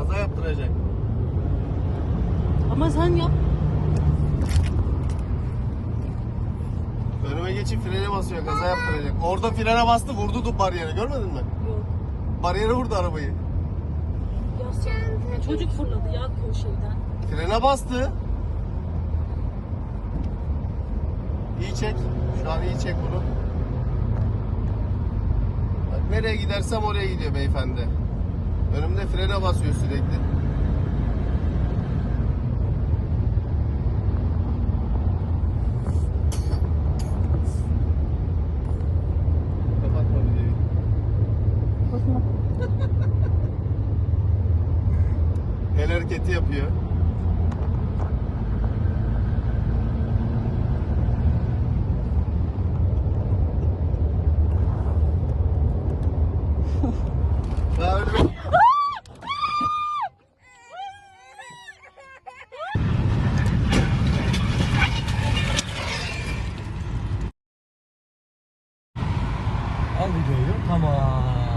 Kaza yaptıracak. Ama sen yap. Önüme geçip frene basıyor kaza yaptıracak. Orada frene bastı vurdu du bariyere görmedin mi? Yok. Bariyere vurdu arabayı. Ya sen- çocuk fırladı ya o şeyden. Frene bastı. İyi çek. Şu an iyi çek bunu. Bak nereye gidersem oraya gidiyor beyefendi. Önümde frene basıyor sürekli. El hareketi yapıyor. Daha önüme... Al videoyu. Tamam.